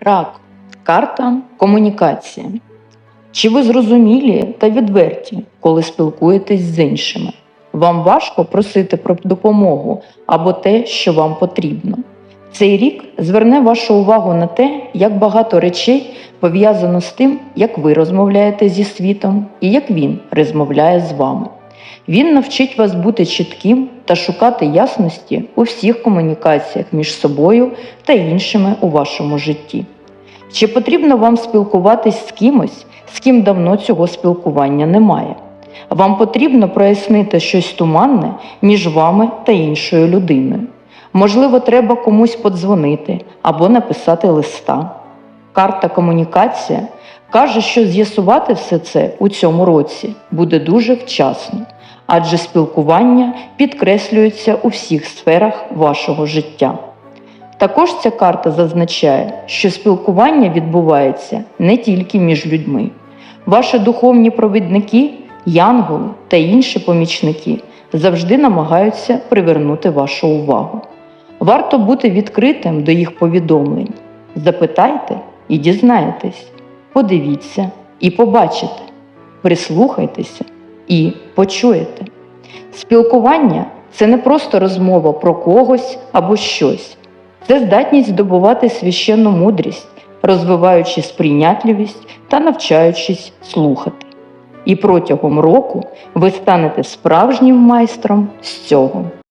Рак. Карта комунікації. Чи ви зрозумілі та відверті, коли спілкуєтесь з іншими? Вам важко просити про допомогу або те, що вам потрібно. Цей рік зверне вашу увагу на те, як багато речей пов'язано з тим, як ви розмовляєте зі світом і як він розмовляє з вами. Він навчить вас бути чітким та шукати ясності у всіх комунікаціях між собою та іншими у вашому житті. Чи потрібно вам спілкуватись з кимось, з ким давно цього спілкування немає? Вам потрібно прояснити щось туманне між вами та іншою людиною. Можливо, треба комусь подзвонити або написати листа. Карта комунікація каже, що з'ясувати все це у цьому році буде дуже вчасно, адже спілкування підкреслюється у всіх сферах вашого життя. Також ця карта зазначає, що спілкування відбувається не тільки між людьми. Ваші духовні провідники, янголи та інші помічники завжди намагаються привернути вашу увагу. Варто бути відкритим до їх повідомлень. Запитайте і дізнаєтесь, подивіться і побачите, прислухайтеся і почуєте. Спілкування це не просто розмова про когось або щось. Це здатність здобувати священну мудрість, розвиваючи сприйнятливість та навчаючись слухати. І протягом року ви станете справжнім майстром з цього.